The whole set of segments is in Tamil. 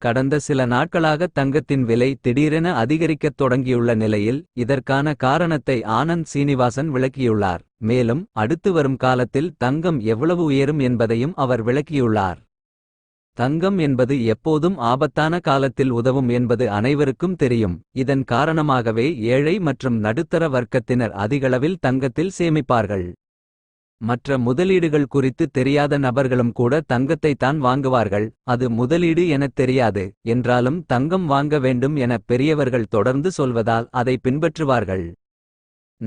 கடந்த சில நாட்களாக தங்கத்தின் விலை திடீரென அதிகரிக்கத் தொடங்கியுள்ள நிலையில் இதற்கான காரணத்தை ஆனந்த் சீனிவாசன் விளக்கியுள்ளார். மேலும் அடுத்து வரும் காலத்தில் தங்கம் எவ்வளவு உயரும் என்பதையும் அவர் விளக்கியுள்ளார். தங்கம் என்பது எப்போதும் ஆபத்தான காலத்தில் உதவும் என்பது அனைவருக்கும் தெரியும். இதன் காரணமாகவே ஏழை மற்றும் நடுத்தர வர்க்கத்தினர் அதிகளவில் தங்கத்தில் சேமிப்பார்கள். மற்ற முதலீடுகள் குறித்து தெரியாத நபர்களும் கூட தங்கத்தை தான் வாங்குவார்கள். அது முதலீடு எனத் தெரியாது. என்றாலும் தங்கம் வாங்க வேண்டும் என பெரியவர்கள் தொடர்ந்து சொல்வதால் அதை பின்பற்றுவார்கள்.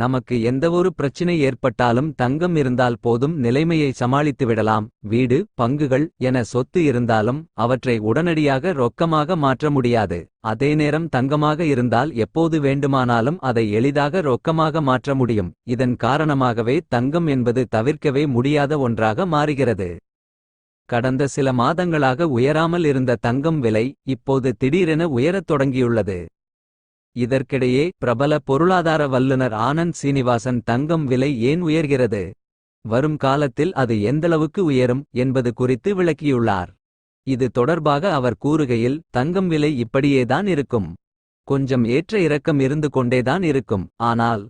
நமக்கு எந்தவொரு பிரச்சினை ஏற்பட்டாலும் தங்கம் இருந்தால் போதும் நிலைமையை சமாளித்து விடலாம். வீடு பங்குகள் என சொத்து இருந்தாலும் அவற்றை உடனடியாக ரொக்கமாக மாற்ற முடியாது. அதே நேரம் தங்கமாக இருந்தால் எப்போது வேண்டுமானாலும் அதை எளிதாக ரொக்கமாக மாற்ற முடியும். இதன் காரணமாகவே தங்கம் என்பது தவிர்க்கவே முடியாத ஒன்றாக மாறுகிறது. கடந்த சில மாதங்களாக உயராமல் இருந்த தங்கம் விலை இப்போது திடீரென உயரத் தொடங்கியுள்ளது. இதற்கிடையே பிரபல பொருளாதார வல்லுனர் ஆனந்த் சீனிவாசன் தங்கம் விலை ஏன் உயர்கிறது? வரும் காலத்தில் அது எந்தளவுக்கு உயரும் என்பது குறித்து விளக்கியுள்ளார். இது தொடர்பாக அவர் கூறுகையில் தங்கம் விலை இப்படியேதான் இருக்கும். கொஞ்சம் ஏற்ற இறக்கம் இருந்து கொண்டேதான் இருக்கும். ஆனால்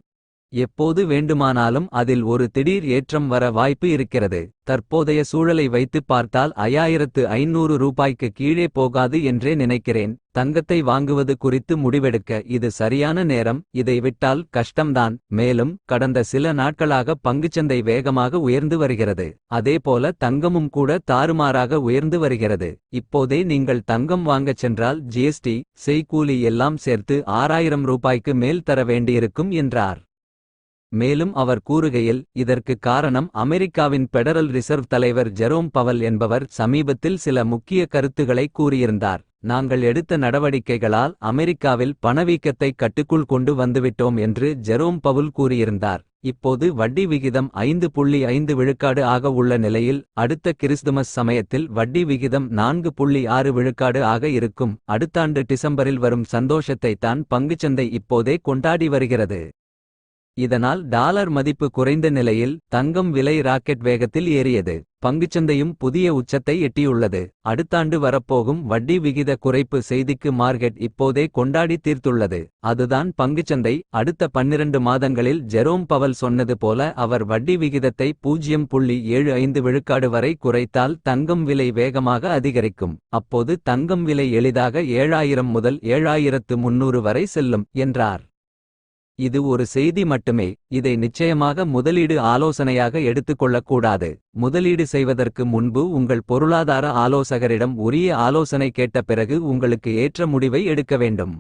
எப்போது வேண்டுமானாலும் அதில் ஒரு திடீர் ஏற்றம் வர வாய்ப்பு இருக்கிறது. தற்போதைய சூழலை வைத்து பார்த்தால் ஐயாயிரத்து ஐநூறு ரூபாய்க்கு கீழே போகாது என்றே நினைக்கிறேன். தங்கத்தை வாங்குவது குறித்து முடிவெடுக்க இது சரியான நேரம். இதை விட்டால் கஷ்டம்தான். மேலும் கடந்த சில நாட்களாக பங்குச்சந்தை வேகமாக உயர்ந்து வருகிறது. அதேபோல தங்கமும் கூட தாறுமாறாக உயர்ந்து வருகிறது. இப்போதே நீங்கள் தங்கம் வாங்கச் சென்றால் ஜிஎஸ்டி செய்கூலி எல்லாம் சேர்த்து ஆறாயிரம் ரூபாய்க்கு மேல் தர வேண்டியிருக்கும் என்றார். மேலும் அவர் கூறுகையில் இதற்கு காரணம் அமெரிக்காவின் பெடரல் ரிசர்வ் தலைவர் ஜெரோம் பவல் என்பவர் சமீபத்தில் சில முக்கிய கருத்துக்களை கூறியிருந்தார். நாங்கள் எடுத்த நடவடிக்கைகளால் அமெரிக்காவில் பணவீக்கத்தை கட்டுக்குள் கொண்டு வந்துவிட்டோம் என்று ஜெரோம் பவுல் கூறியிருந்தார். இப்போது வட்டி விகிதம் ஐந்து புள்ளி ஐந்து விழுக்காடு ஆக உள்ள நிலையில் அடுத்த கிறிஸ்துமஸ் சமயத்தில் வட்டி விகிதம் நான்கு புள்ளி ஆறு விழுக்காடு ஆக இருக்கும். அடுத்தாண்டு டிசம்பரில் வரும் சந்தோஷத்தை தான் பங்குச்சந்தை இப்போதே கொண்டாடி வருகிறது. இதனால் டாலர் மதிப்பு குறைந்த நிலையில் தங்கம் விலை ராக்கெட் வேகத்தில் ஏறியது. பங்குச்சந்தையும் புதிய உச்சத்தை எட்டியுள்ளது. அடுத்தாண்டு வரப்போகும் வட்டி விகித குறைப்பு செய்திக்கு மார்க்கெட் இப்போதே கொண்டாடி தீர்த்துள்ளது. அதுதான் பங்குச்சந்தை. அடுத்த பன்னிரண்டு மாதங்களில் ஜெரோம் பவல் சொன்னது போல அவர் வட்டி விகிதத்தை பூஜ்ஜியம் புள்ளி ஏழு ஐந்து விழுக்காடு வரை குறைத்தால் தங்கம் விலை வேகமாக அதிகரிக்கும். அப்போது தங்கம் விலை எளிதாக ஏழாயிரம் முதல் ஏழாயிரத்து முன்னூறு வரை செல்லும் என்றார். இது ஒரு செய்தி மட்டுமே. இதை நிச்சயமாக முதலீடு ஆலோசனையாக எடுத்துக்கொள்ளக்கூடாது முதலீடு செய்வதற்கு முன்பு உங்கள் பொருளாதார ஆலோசகரிடம் உரிய ஆலோசனை கேட்ட பிறகு உங்களுக்கு ஏற்ற முடிவை எடுக்க வேண்டும்.